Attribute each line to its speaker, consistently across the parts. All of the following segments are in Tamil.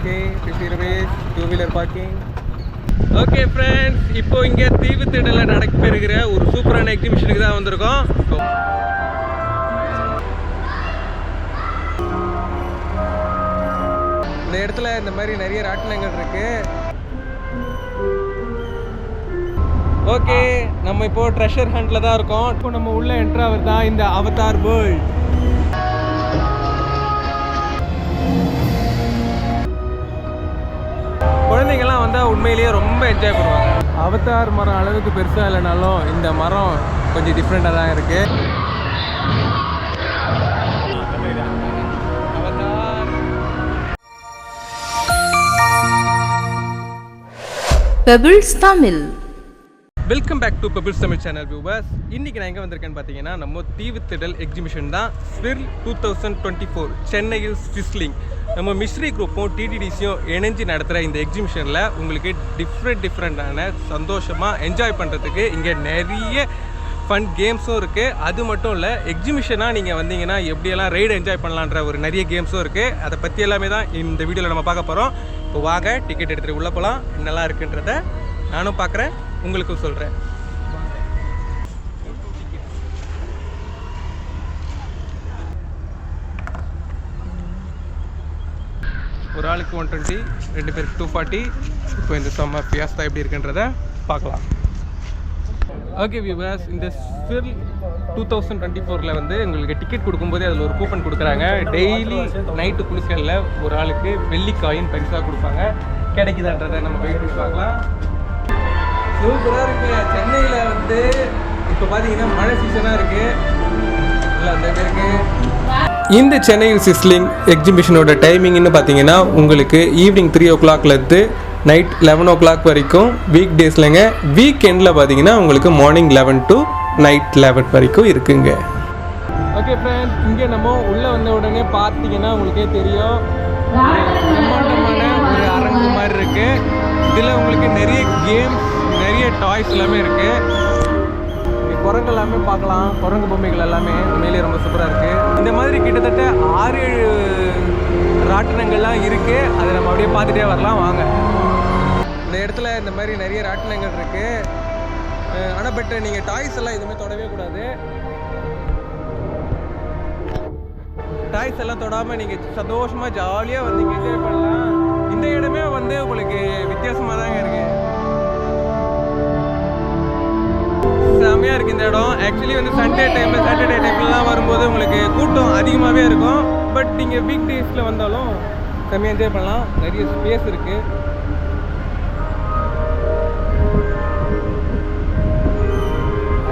Speaker 1: Okay fifty rupees two wheeler parking okay friends இப்போ இங்கே தீவுத்திடலில் நடக்கப்பெறுகிற ஒரு சூப்பரான எக்ஸிபிஷனுக்கு தான் வந்திருக்கோம். இந்த இடத்துல இந்த மாதிரி நிறைய ராட்டினங்கள் இருக்கு. ஓகே நம்ம இப்போ ட்ரெஷர் ஹண்ட்ல தான் இருக்கோம். இப்போ நம்ம உள்ள என்ட்ராவர் தான் இந்த அவதார் வேர்ல்ட் குழந்தைங்கள்லாம் வந்தால் உண்மையிலேயே ரொம்ப என்ஜாய் பண்ணுவாங்க. அவதார் மரம் அளவுக்கு பெருசாக இல்லைனாலும் இந்த மரம் கொஞ்சம் டிஃப்ரெண்ட்டாக தான் இருக்கு.
Speaker 2: Pebbles Tamil.
Speaker 1: Welcome back to Pebbles Tamil channel viewers இன்றைக்கி நான் எங்கே வந்திருக்கேன்னு பார்த்தீங்கன்னா நம்ம தீவுத்திடல் எக்ஸிபிஷன் தான் ஸ்வில் டூ தௌசண்ட் டுவெண்ட்டி ஃபோர் சென்னையில் ஸ்விஸ்லிங் நம்ம மிஸ்ரி குரூப்பும் டிடிடிசியும் இணைஞ்சு நடத்துகிற இந்த எக்ஸிபிஷனில் உங்களுக்கு டிஃப்ரெண்ட் டிஃப்ரெண்ட்டான சந்தோஷமாக என்ஜாய் பண்ணுறதுக்கு இங்கே நிறைய ஃபன் கேம்ஸும் இருக்குது அது மட்டும் இல்லை எக்ஸிபிஷனாக நீங்கள் வந்தீங்கன்னா எப்படியெல்லாம் ரைடு என்ஜாய் பண்ணலான்ற ஒரு நிறைய கேம்ஸும் இருக்குது அதை பற்றி எல்லாமே தான் இந்த வீடியோவில் நம்ம பார்க்க போகிறோம் இப்போ வாங்க டிக்கெட் எடுத்துகிட்டு உள்ளே போகலாம் என்னெல்லாம் இருக்குன்றத நானும் பார்க்குறேன் உங்களுக்கும் சொல்கிறேன் ஒரு ஆளுக்கு ஒன் டுவெண்ட்டி ரெண்டு பேருக்கு டூ ஃபார்ட்டி இப்போ இந்த செம்ம ஃபியாஸ்தா எப்படி இருக்குன்றத பார்க்கலாம். ஓகே வியூவர்ஸ் இந்த ஃபில் டூ தௌசண்ட் டுவெண்ட்டி ஃபோரில் வந்து உங்களுக்கு டிக்கெட் கொடுக்கும்போதே அதில் ஒரு கூப்பன் கொடுக்குறாங்க. டெய்லி நைட்டு குளிக்கலில் ஒரு ஆளுக்கு வெள்ளி காயின் பரிசாக கொடுப்பாங்க. கிடைக்குதான்றதை நம்ம வெயிட் பண்ணி பார்க்கலாம். சூப்பராக இருக்கு. சென்னையில் வந்து இப்போ பார்த்தீங்கன்னா மழை சீசனாக இருக்குது இல்லை அந்த பேருக்கு இந்த சென்னை சிஸ்லிங் எக்ஸிபிஷனோட டைமிங்னு பார்த்தீங்கன்னா உங்களுக்கு ஈவினிங் த்ரீ ஓ கிளாக்லேருந்து நைட் லெவன் ஓ கிளாக் வரைக்கும் வீக் டேஸ்லங்க வீக் எண்டில் பார்த்தீங்கன்னா உங்களுக்கு morning eleven to night eleven வரைக்கும் இருக்குங்க. ஓகே ஃப்ரெண்ட்ஸ் இங்கே நம்ம உள்ளே வந்த உடனே பார்த்தீங்கன்னா உங்களுக்கே தெரியும். பிரம்மாண்டமான ஒரு அரங்கு மாதிரி இருக்குது இதில் உங்களுக்கு நிறைய கேம்ஸ் நிறைய டாய்ஸ் எல்லாமே இருக்குது குரங்கு எல்லாமே பார்க்கலாம். குரங்கு பொம்மைகள் எல்லாமே உண்மையிலேயே ரொம்ப சூப்பராக இருக்குது இந்த மாதிரி கிட்டத்தட்ட ஆறு ஏழு ராட்டினங்கள்லாம் இருக்குது அதை நம்ம அப்படியே பார்த்துட்டே வரலாம். வாங்க. இந்த இடத்துல இந்த மாதிரி நிறைய ராட்டினங்கள் இருக்குது ஆனால் பட் நீங்கள் டாய்ஸ் எல்லாம் எதுவுமே தொடவே கூடாது. டாய்ஸ் எல்லாம் தொடாமல் நீங்கள் சந்தோஷமாக ஜாலியாக வந்து என்ஜாய் பண்ணலாம். இந்த இடமே வந்து உங்களுக்கு வித்தியாசமாக தாங்க இருக்கு. செம்மையாக இருக்குது இந்த இடம். ஆக்சுவலி வந்து சண்டே டைமில் சாட்டர்டே டைம்லலாம் வரும்போது உங்களுக்கு கூட்டம் அதிகமாகவே இருக்கும். பட் நீங்கள் வீக் டேஸில் வந்தாலும் செம்மையாக என்ஜாய் பண்ணலாம். நிறைய ஸ்பேஸ் இருக்குது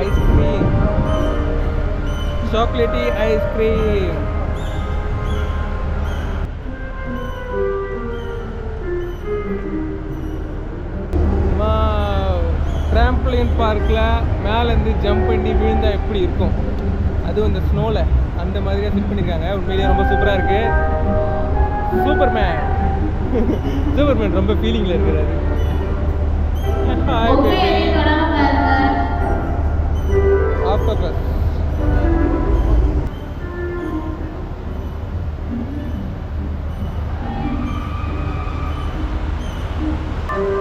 Speaker 1: ஐஸ்கிரீம் சாக்லேட்டி ஐஸ்கிரீம் ட்ராம்ப்ளின் பார்க்கில் மேலேருந்து ஜம்ப் பண்ணி விழுந்தா எப்படி இருக்கும்? அதுவும் இந்த ஸ்னோவில் அந்த மாதிரியாக ஃபிட் பண்ணியிருக்காங்க உண்மையிலேயே ரொம்ப சூப்பராக இருக்குது சூப்பர்மேன் சூப்பர்மேன் ரொம்ப ஃபீலிங்கில் இருக்கிறாரு. ஹாய் பேபி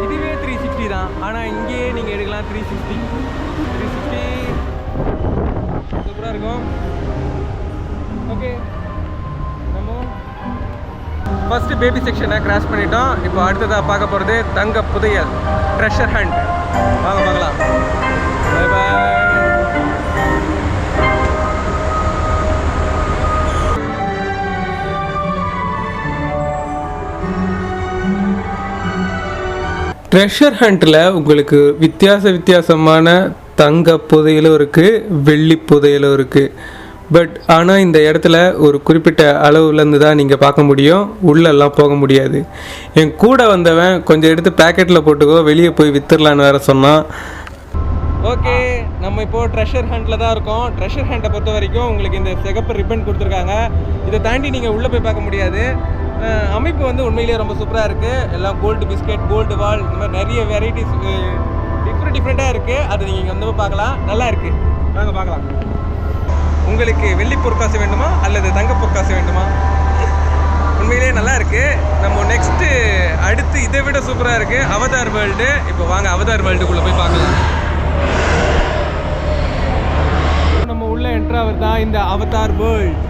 Speaker 1: இதுவே சிக்ஸ்டி தான். ஆனால் இங்கேயே நீங்கள் எடுக்கலாம். த்ரீ சிக்ஸ்டி த்ரீ சிக்ஸ்டி சூப்பராக இருக்கும். ஓகே நம்ம ஃபஸ்ட்டு பேபி செக்ஷனை கிராஸ் பண்ணிட்டோம். இப்போ அடுத்ததாக பார்க்க போகிறது தங்க புதையல். ட்ரெஷர் ஹண்ட் வாங்க பார்க்கலாம். ட்ரெஷர் ஹண்ட்டில் உங்களுக்கு வித்தியாச வித்தியாசமான தங்க புதையலும் இருக்குது வெள்ளி புதையலும் இருக்குது பட் ஆனால் இந்த இடத்துல ஒரு குறிப்பிட்ட அளவுலேருந்து தான் நீங்கள் பார்க்க முடியும். உள்ளெல்லாம் போக முடியாது. என் கூட வந்தவன் கொஞ்சம் எடுத்து பேக்கெட்டில் போட்டுக்கோ வெளியே போய் வித்துடலான்னு வேற சொன்னான். ஓகே நம்ம இப்போ ட்ரெஷர் ஹண்டில் தான் இருக்கோம். ட்ரெஷர் ஹண்டை பொறுத்த வரைக்கும் உங்களுக்கு இந்த சிகப்பு ரிப்பன் கொடுத்துருக்காங்க. இதை தாண்டி நீங்கள் உள்ளே போய் பார்க்க முடியாது. அமைப்பு வந்து உண்மையிலேயே ரொம்ப சூப்பராக இருக்குது எல்லாம் கோல்டு பிஸ்கெட் கோல்டு வால் இந்த மாதிரி நிறைய வெரைட்டிஸ் டிஃப்ரெண்ட் டிஃப்ரெண்ட்டாக இருக்குது அது நீங்கள் இங்கே வந்து பார்க்கலாம். நல்லா இருக்குது வாங்க பார்க்கலாம். உங்களுக்கு வெள்ளி பொற்காசு வேண்டுமா? அல்லது தங்க பொற்காசு வேண்டுமா? உண்மையிலேயே நல்லா இருக்குது நம்ம நெக்ஸ்ட்டு அடுத்து இதை விட சூப்பராக இருக்குது அவதார் வேர்ல்டு இப்போ வாங்க அவதார் வேர்ல்டுக்குள்ளே போய் பார்க்கலாம். நம்ம உள்ள என்ட்ராவர் தான் இந்த அவதார் வேர்ல்ட்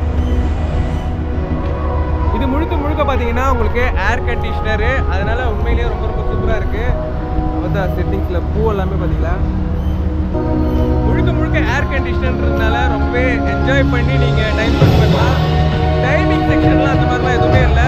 Speaker 1: இது முழுக்க முழுக்க பார்த்தீங்கன்னா உங்களுக்கு ஏர் கண்டிஷனரு அதனால உண்மையிலேயே ரொம்ப ரொம்ப சூப்பராக இருக்குது அவதார் செட்டிங்ஸில் பூ எல்லாமே பார்த்தீங்களா முழுக்க முழுக்க ஏர் கண்டிஷனர்ன்றதுனால ரொம்பவே என்ஜாய் பண்ணி நீங்கள் டைம் ஸ்பெண்ட் பண்ணலாம். டைமிங் செக்ஷன்லாம் அந்த மாதிரிலாம் எதுவுமே இல்லை.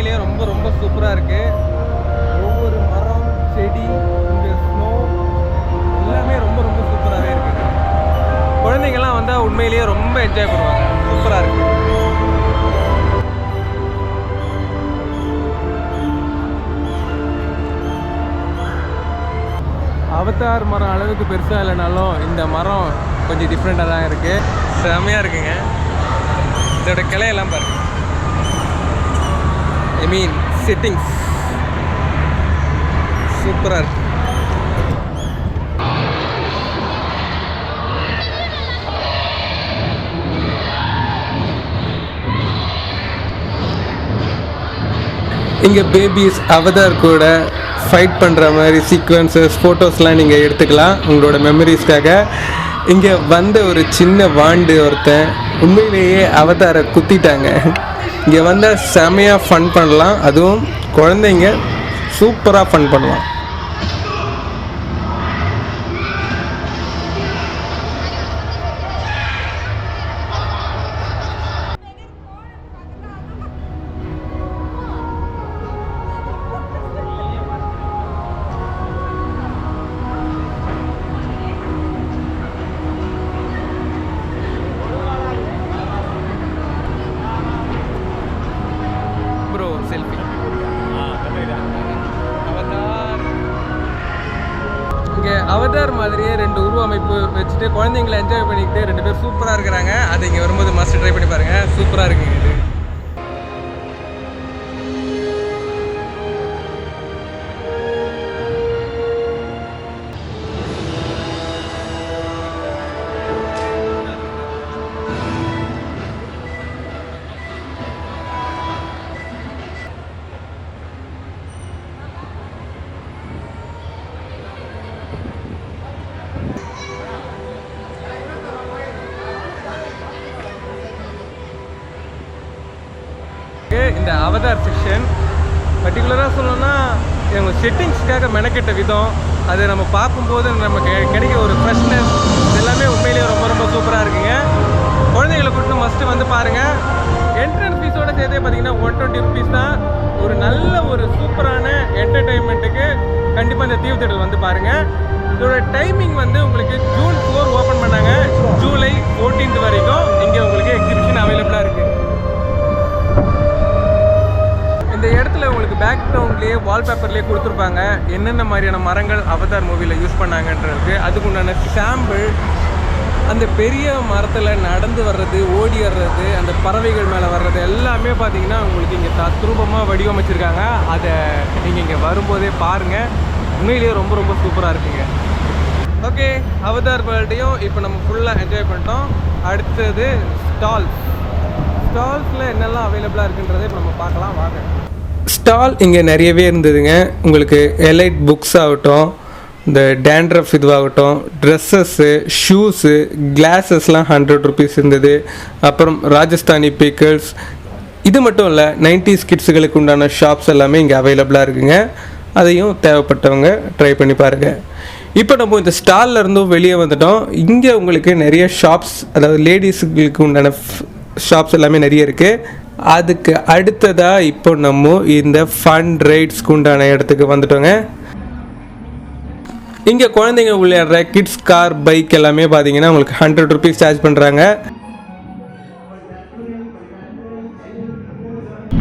Speaker 1: உண்மையிலேயே ரொம்ப ரொம்ப சூப்பராக இருக்கு. ஒவ்வொரு மரம் செடி இந்த ஸ்னோ எல்லாமே ரொம்ப ரொம்ப சூப்பராகவே இருக்குது குழந்தைங்கள்லாம் வந்தால் உண்மையிலேயே ரொம்ப என்ஜாய் பண்ணுவாங்க. சூப்பராக இருக்கு. அவத்தார் மரம் அளவுக்கு பெருசாக இல்லைனாலும் இந்த மரம் கொஞ்சம் டிஃப்ரெண்ட்டாக தான் இருக்குது செமையாக இருக்குங்க. இதோட கிளையெல்லாம் பாருங்கள் ஐ மீன் செட்டிங்ஸ் சூப்பராக இருக்கு இங்கே பேபிஸ் அவதார் கூட ஃபைட் பண்ணுற மாதிரி சீக்வன்சஸ் ஃபோட்டோஸ்லாம் நீங்கள் எடுத்துக்கலாம். உங்களோட மெமரிஸ்க்காக இங்கே வந்த ஒரு சின்ன வாண்டு ஒருத்தன் உண்மையிலேயே அவதாரை குத்திட்டாங்க. இங்கே வந்தால் செமையாக ஃபன் பண்ணலாம். அதுவும் குழந்தைங்க சூப்பராக ஃபன் பண்ணலாம். வச்சுட்டு குழந்தைங்களை என்ஜாய் பண்ணிக்கிட்டு ரெண்டு பேர் சூப்பராக இருக்கிறாங்க. அது இங்கே வரும்போது மஸ்ட் ட்ரை பண்ணி பாருங்கள் சூப்பராக இருக்குங்க. செக்ஷன் பர்டிகுலராக சொல்லணும்னா இவங்க செட்டிங்ஸ்க்காக மெனக்கெட்ட விதம் அது நம்ம பார்க்கும்போது நமக்கு கிடைக்க ஒரு ஃப்ரெஷ்னஸ் எல்லாமே உண்மையிலேயே ரொம்ப ரொம்ப சூப்பராக இருக்குங்க. குழந்தைகளை கூட்டு மஸ்ட்டு வந்து பாருங்கள் என்ட்ரன்ஸ் ஃபீஸோட சேர்த்தே பார்த்தீங்கன்னா ஒன் டுவெண்ட்டி ருபீஸ் தான். ஒரு நல்ல ஒரு சூப்பரான என்டர்டைன்மெண்ட்டுக்கு கண்டிப்பாக இந்த தீவு தேடல் வந்து பாருங்கள் இதோட டைமிங் வந்து உங்களுக்கு ஜூன் ஃபோர் ஓப்பன் பண்ணாங்க. ஜூலை 14th வரைக்கும் இங்கே உங்களுக்கு எக்ஸிபிஷன் அவைலபிளாக இருக்குது இந்த இடத்துல உங்களுக்கு பேக் கிரவுண்ட்லேயே வால்பேப்பர்லேயே கொடுத்துருப்பாங்க. என்னென்ன மாதிரியான மரங்கள் அவதார் மூவியில் யூஸ் பண்ணாங்கன்றதுக்கு. அதுக்குண்டான சாம்பிள் அந்த பெரிய மரத்தில் நடந்து வர்றது ஓடி வர்றது அந்த பறவைகள் மேலே வர்றது எல்லாமே பார்த்தீங்கன்னா உங்களுக்கு இங்கே தத்ரூபமாக வடிவமைச்சிருக்காங்க. அதை நீங்கள் இங்கே வரும்போதே பாருங்கள் உண்மையிலேயே ரொம்ப ரொம்ப சூப்பராக இருக்குங்க. ஓகே அவதார் வேர்ல்டையும் இப்போ நம்ம ஃபுல்லாக என்ஜாய் பண்ணிட்டோம். அடுத்தது ஸ்டால்ஸ் ஸ்டால்ஸில் என்னெல்லாம் அவைலபிளாக இருக்குன்றதை இப்போ நம்ம பார்க்கலாம். வாங்க. ஸ்டால் இங்கே நிறையவே இருந்ததுங்க. உங்களுக்கு எலைட் புக்ஸ் ஆகட்டும் இந்த டேண்ட்ரஃப் இதுவாகட்டும் ட்ரெஸ்ஸஸ்ஸு ஷூஸு கிளாஸஸ்லாம் ஹண்ட்ரட் ருபீஸ் இருந்தது. அப்புறம் ராஜஸ்தானி பீக்கிள்ஸ் இது மட்டும் இல்லை நைன்டிஸ் கிட்ஸுகளுக்கு உண்டான ஷாப்ஸ் எல்லாமே இங்கே அவைலபிளாக இருக்குங்க. அதையும் தேவைப்பட்டவங்க ட்ரை பண்ணி பாருங்கள் இப்போ நம்ம இந்த ஸ்டால்ல இருந்தும் வெளியே வந்துட்டோம். இங்கே உங்களுக்கு நிறைய ஷாப்ஸ் அதாவது லேடிஸுகளுக்கு உண்டான ஷாப்ஸ் எல்லாமே நிறைய இருக்குது அதுக்கு அடுத்ததாக இப்போ நம்ம இந்த ஃபன் ரைட்ஸ்க்கு உண்டான இடத்துக்கு வந்துட்டோங்க. இங்கே குழந்தைங்க விளையாடுற கிட்ஸ் கார் பைக் எல்லாமே பார்த்தீங்கன்னா உங்களுக்கு ஹண்ட்ரட் ருபீஸ் சார்ஜ் பண்ணுறாங்க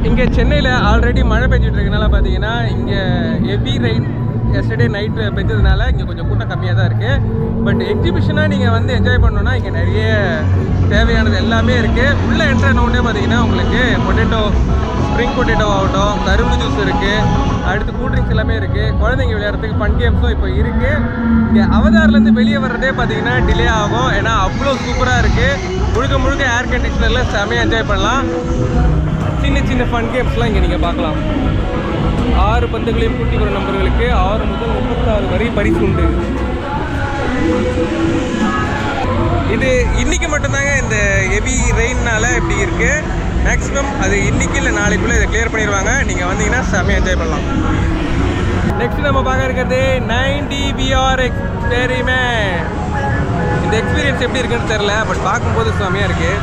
Speaker 1: இங்கே சென்னையில் ஆல்ரெடி மழை பெஞ்சிட்டு இருக்கனால பார்த்தீங்கன்னா இங்கே ஹெவி ரைட் எஸ்டர்டே நைட்டு பெஞ்சதுனால இங்கே கொஞ்சம் கூட்டம் கம்மியாக தான் இருக்குது பட் எக்ஸிபிஷனாக நீங்கள் வந்து என்ஜாய் பண்ணணுன்னா இங்கே நிறைய தேவையானது எல்லாமே இருக்குது உள்ளே என்ட்ரான உடனே பார்த்தீங்கன்னா உங்களுக்கு பொட்டேட்டோ ஸ்ப்ரிங் பொட்டேட்டோ ஆகட்டும் கரும்பு ஜூஸ் இருக்குது அடுத்து கூல் ட்ரிங்க்ஸ் எல்லாமே இருக்குது குழந்தைங்க விளையாடுறதுக்கு ஃபன் கேம்ஸும் இப்போ இருக்குது இங்கே அவதார்லேருந்து வெளியே வர்றதே பார்த்தீங்கன்னா டிலே ஆகும். ஏன்னா அவ்வளோ சூப்பராக இருக்குது முழுக்க முழுக்க ஏர் கண்டிஷனரில் செமையாக என்ஜாய் பண்ணலாம். சின்ன சின்ன ஃபன் கேம்ஸ்லாம் இங்கே நீங்கள் பார்க்கலாம். ஆறு பந்துகளையும் கூட்டி வரும் நம்பர்களுக்கு ஆறு முதல் முப்பத்தாறு வரை பரிசு உண்டு. இது இன்னைக்கு மட்டும்தாங்க இந்த ஹெவி ரெயின்னால இப்படி இருக்கு. மேக்ஸிமம் அது இன்னைக்கு இல்லை நாளைக்குள்ளே இதை கிளியர் பண்ணிடுவாங்க. நீங்கள் வந்தீங்கன்னா செம்மையாக என்ஜாய் பண்ணலாம். நெக்ஸ்ட் நம்ம பார்க்க இருக்கிறது நைன்டி விஆர் எக்ஸ்பெரிமே இந்த எக்ஸ்பீரியன்ஸ் எப்படி இருக்குன்னு தெரில பட் பார்க்கும்போது செம்மையாக இருக்குது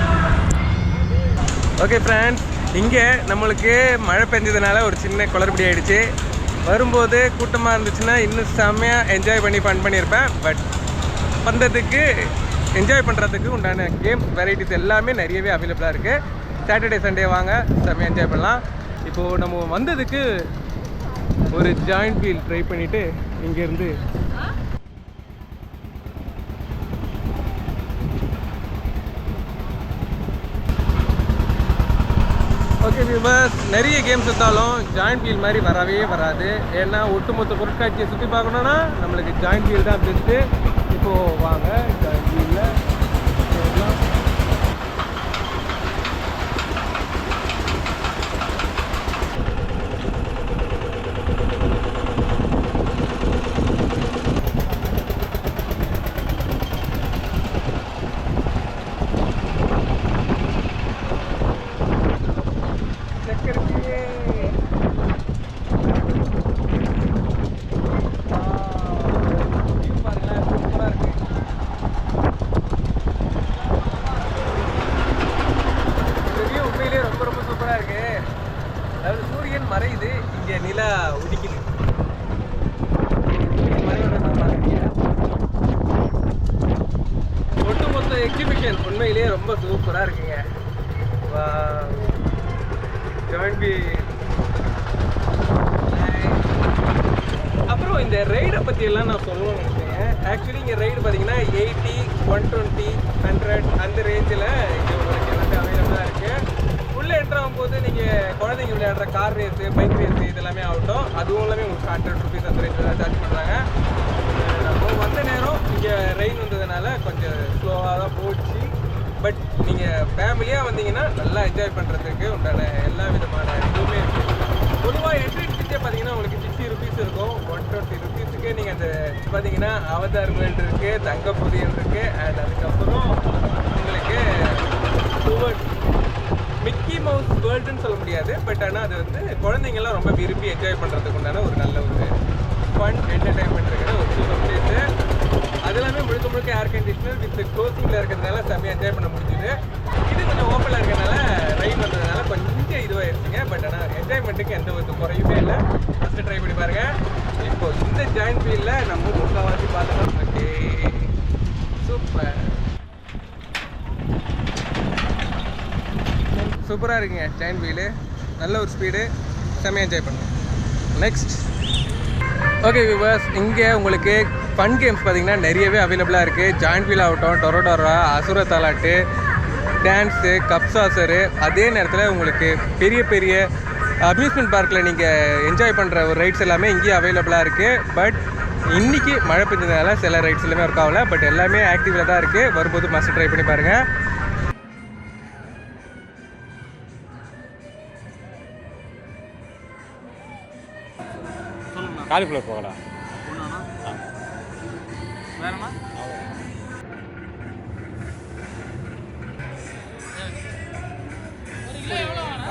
Speaker 1: ஓகே ஃப்ரெண்ட்ஸ் இங்கே நம்மளுக்கு மழை பெஞ்சதுனால ஒரு சின்ன குளறுபடி ஆகிடுச்சு வரும்போது கூட்டமாக இருந்துச்சுன்னா இன்னும் செம்மையாக என்ஜாய் பண்ணி ஃபன் பண்ணியிருப்பேன். பட் வந்ததுக்கு என்ஜாய் பண்ணுறதுக்கு உண்டான கேம்ஸ் வெரைட்டிஸ் எல்லாமே நிறையவே அவைலபிளாக இருக்குது சாட்டர்டே சண்டே வாங்க செம்மையாக என்ஜாய் பண்ணலாம். இப்போது நம்ம வந்ததுக்கு ஒரு ஜாயிண்ட் வீல் ட்ரை பண்ணிவிட்டு இங்கேருந்து ஓகே வியூவர்ஸ் நிறைய கேம்ஸ் இருந்தாலும் ஜாயிண்ட் வீல் மாதிரி வரவே வராது. ஏன்னா ஒட்டுமொத்த பொருட்காட்சியை சுற்றி பார்க்கணுன்னா நம்மளுக்கு ஜாயிண்ட் வீல் தான் பெஸ்ட்டு இப்போது வாங்க ஜாயிண்ட் வீலில் சக்கரத்திலே பாருங்களேன் சூப்பராக இருக்கு இந்த view உண்மையிலேயே ரொம்ப ரொம்ப சூப்பராக இருக்கு அதாவது சூரியன் மறையுது இங்கே நிலா உதிக்குது சூரியன் மறையோட நான் பார்த்துருக்கேன். ஒட்டுமொத்த எக்ஸிபிஷன் உண்மையிலேயே ரொம்ப சூப்பராக இருக்குங்க. ஜாயின் பி அப்புறம் இந்த ரைடை பற்றி எல்லாம் நான் சொல்லணும்னு நினைச்சேன் ஆக்சுவலி இங்கே ரைடு பார்த்தீங்கன்னா எயிட்டி ஒன் டுவெண்ட்டி ஹண்ட்ரட் அந்த ரேஞ்சில் இங்கே உங்களுக்கு எல்லாமே அவைலபிளாக இருக்குது உள்ளே என்ட்ரு ஆகும்போது நீங்கள் குழந்தைங்க விளையாடுற கார் ரேஸு பைக் ரேஸு இதெல்லாமே ஆகட்டும். அதுவும் எல்லாமே உங்களுக்கு ஹண்ட்ரட் ருபீஸ் அந்த ரேஞ்சில் தான் சார்ஜ் பண்ணுறாங்க நம்ம வந்த நேரம் இங்கே ரெயின் வந்ததுனால கொஞ்சம் ஸ்லோவாக தான் போச்சு. பட் நீங்கள் ஃபேமிலியாக வந்தீங்கன்னா நல்லா என்ஜாய் பண்ணுறதுக்கு உண்டான எல்லா விதமான இதுவுமே இருக்குது பொதுவாக என்ட்ரி டிக்கெட்டே பார்த்தீங்கன்னா உங்களுக்கு சிக்ஸ்டி ருபீஸ் இருக்கும். ஒன் டுவெண்ட்டி ருபீஸுக்கு நீங்கள் அந்த பார்த்தீங்கன்னா அவதார் வேல்டு இருக்குது தங்க புதியல் இருக்குது அண்ட் அதுக்கப்புறம் உங்களுக்கு சுவர் மிக்கி மவுஸ் வேர்ல்டுன்னு சொல்ல முடியாது. பட் ஆனால் அது வந்து குழந்தைங்கள்லாம் ரொம்ப விரும்பி என்ஜாய் பண்ணுறதுக்கு உண்டான ஒரு நல்ல ஒரு ஃபன் என்டர்டைன்மெண்ட் இருக்கிற ஒரு சூப்பர் பிளேஸு அது எல்லாமே முழுக்க முழுக்க ஏர் வித் க்ளோசிங்கில் இருக்கிறதுனால செம்மையாக என்ஜாய் பண்ண முடிஞ்சுது. இது கொஞ்சம் ஓப்பனில் இருக்கிறதுனால ரைட் வந்ததுனால கொஞ்சம் இதுவாகிடுச்சுங்க பட் ஆனால் என்ஜாய்மெண்ட்டுக்கு எந்த ஒரு குறையுமே இல்லை. ஃபஸ்ட்டு ட்ரை பண்ணி பாருங்கள் இப்போ இந்த ஜாயின் ஃபீல்டில் நம்ம முக்கால்வாசி பார்த்தோம் ஓகே. சூப்பர் சூப்பராக இருக்குங்க ஜாயின் வீலு நல்ல ஒரு ஸ்பீடு செம்மையாக என்ஜாய் பண்ணுவோம். நெக்ஸ்ட் ஓகே விவர்ஸ் இங்கே உங்களுக்கு ஃபன் கேம்ஸ் பார்த்திங்கன்னா நிறையவே அவைலபிளாக இருக்குது ஜாயின் வீல் ஆகட்டும் டொரோடோரா அசுர தலாட்டு டான்ஸு கப்சாசரு அதே நேரத்தில் உங்களுக்கு பெரிய பெரிய அம்யூஸ்மெண்ட் பார்க்கில் நீங்கள் என்ஜாய் பண்ணுற ஒரு ரைட்ஸ் எல்லாமே இங்கேயே அவைலபிளாக இருக்குது பட் இன்றைக்கி மழை பெஞ்சதுனால சில ரைட்ஸ் எல்லாமே ஒர்க் ஆகல. பட் எல்லாமே ஆக்டிவில் தான் இருக்குது வரும்போது மஸ்ட் ட்ரை பண்ணி பாருங்கள்
Speaker 3: காலிஃப்ளவர்
Speaker 1: போகலாம்.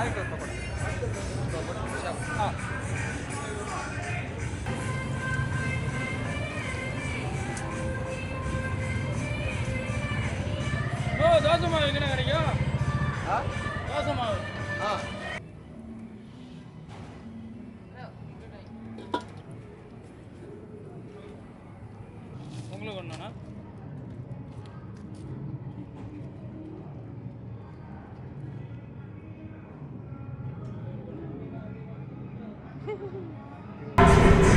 Speaker 1: ないところ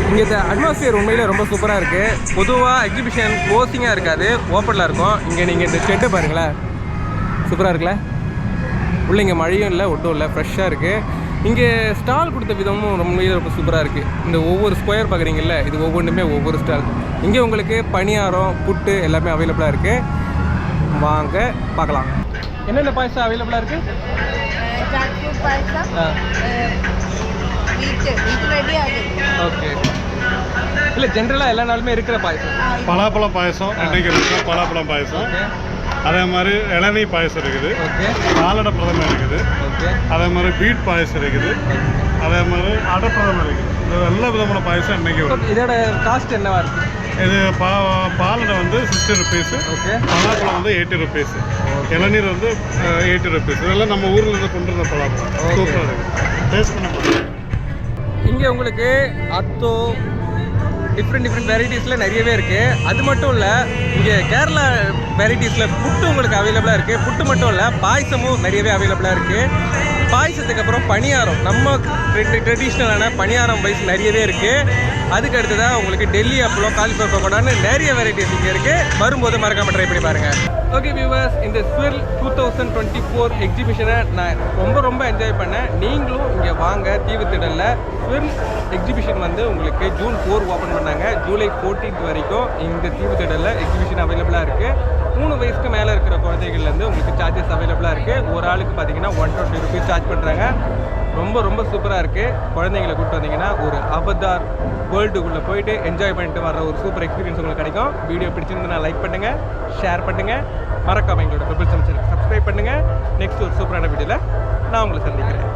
Speaker 1: இங்கே இந்த அட்மாஸ்பியர் உண்மையிலே ரொம்ப சூப்பராக இருக்குது பொதுவாக எக்ஸிபிஷன் க்ளோசிங்காக இருக்காது. ஓப்பனில் இருக்கும். இங்கே நீங்கள் இந்த ஷெட்டை பாருங்களேன். சூப்பராக இருக்குல்ல? உள்ள இங்கே மழையும் இல்லை ஒட்டும் இல்லை. ஃப்ரெஷ்ஷாக இருக்குது இங்கே ஸ்டால் கொடுத்த விதமும் ரொம்ப ரொம்ப சூப்பராக இருக்குது இந்த ஒவ்வொரு ஸ்கொயர் பார்க்குறீங்கல்ல இது ஒவ்வொன்றுமே ஒவ்வொரு ஸ்டால் இங்கே உங்களுக்கு பணியாரம் புட்டு எல்லாமே அவைலபிளாக இருக்குது வாங்க பார்க்கலாம் என்னென்ன பாயசம் அவைலபிளாக இருக்குது ஓகே இல்லை ஜென்ரலாக எல்லா நாளுமே இருக்கிற பாயசம்.
Speaker 4: பலாப்பழம் பாயசம் இன்றைக்கு இருக்குது பலாப்பழம் பாயசம். அதே மாதிரி இளநீ பாயசம் இருக்குது. நாலடை பிரதம இருக்குது. அதே மாதிரி பீட் பாயசம் இருக்குது. அதே மாதிரி அடை இருக்குது. இது எல்லா விதமான பாயசம் இன்றைக்கி வரும்.
Speaker 1: இதோட காஸ்ட் என்னவா இருக்குது
Speaker 4: இது பா பாலடை வந்து சிக்ஸ்டி ருபீஸு பலாப்பழம் வந்து எயிட்டி ருபீஸ் இளநீர் வந்து எயிட்டி ருபீஸ் இதெல்லாம் நம்ம ஊரில் இருந்து கொண்டு வந்த பலாப்பழம். சூப்பராக இருக்குது. டேஸ்ட் பண்ண
Speaker 1: இங்கே உங்களுக்கு அத்தோ டிஃப்ரெண்ட் டிஃப்ரெண்ட் வெரைட்டிஸில் நிறையவே இருக்குது அது மட்டும் இல்லை இங்கே கேரளா வெரைட்டிஸில் புட்டு உங்களுக்கு அவைலபிளாக இருக்குது புட்டு மட்டும் இல்லை பாயசமும் நிறையவே அவைலபிளாக இருக்குது பாயசத்துக்கு அப்புறம் பணியாரம். நம்ம ட்ரெடிஷ்னலான பணியாரம் வைஸ் நிறையவே இருக்குது அதுக்கு அடுத்ததாக உங்களுக்கு டெல்லி அப்பளம் காலிஃப்ளவர் பக்கோடான்னு நிறைய வெரைட்டிஸ் இங்கே இருக்குது வரும்போது மறக்காமல் ட்ரை பண்ணி பாருங்கள் ஓகே வியூவர்ஸ் இந்த ஸ்வில் டூ தௌசண்ட் டுவெண்ட்டி ஃபோர் எக்ஸிபிஷனை நான் ரொம்ப ரொம்ப என்ஜாய் பண்ணேன். நீங்களும் இங்கே வாங்க தீவுத்திடலில் ஸ்விர் எக்ஸிபிஷன் வந்து உங்களுக்கு ஜூன் ஃபோர் ஓப்பன் பண்ணாங்க. ஜூலை 14th வரைக்கும் இந்த தீவுத்திடலில் எக்ஸிபிஷன் அவைலபிளாக இருக்குது மூணு வயசுக்கு மேலே இருக்கிற குழந்தைகள்லேருந்து உங்களுக்கு சார்ஜஸ் அவைலபிளாக இருக்குது ஒரு ஆளுக்கு பார்த்தீங்கன்னா ஒன் டுவெண்ட்டி ருபீஸ் சார்ஜ் பண்ணுறாங்க ரொம்ப ரொம்ப சூப்பராக இருக்குது குழந்தைங்களை கூப்பிட்டு வந்தீங்கன்னா ஒரு அவதார் வேர்ல்டுக்குள்ளே போயிட்டு என்ஜாய் பண்ணிட்டு வர ஒரு சூப்பர் எக்ஸ்பீரியன்ஸ் உங்களுக்கு கிடைக்கும். வீடியோ பிடிச்சிருந்தா லைக் பண்ணுங்கள் ஷேர் பண்ணுங்கள் மறக்காம எங்களோட பெபிள் சமைச்சருக்கு சப்ஸ்கிரைப் பண்ணுங்கள் நெக்ஸ்ட் ஒரு சூப்பரான வீடியோவில் நான் உங்களை சந்திக்கிறேன்.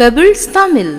Speaker 2: பெபிள்ஸ் தமிழ்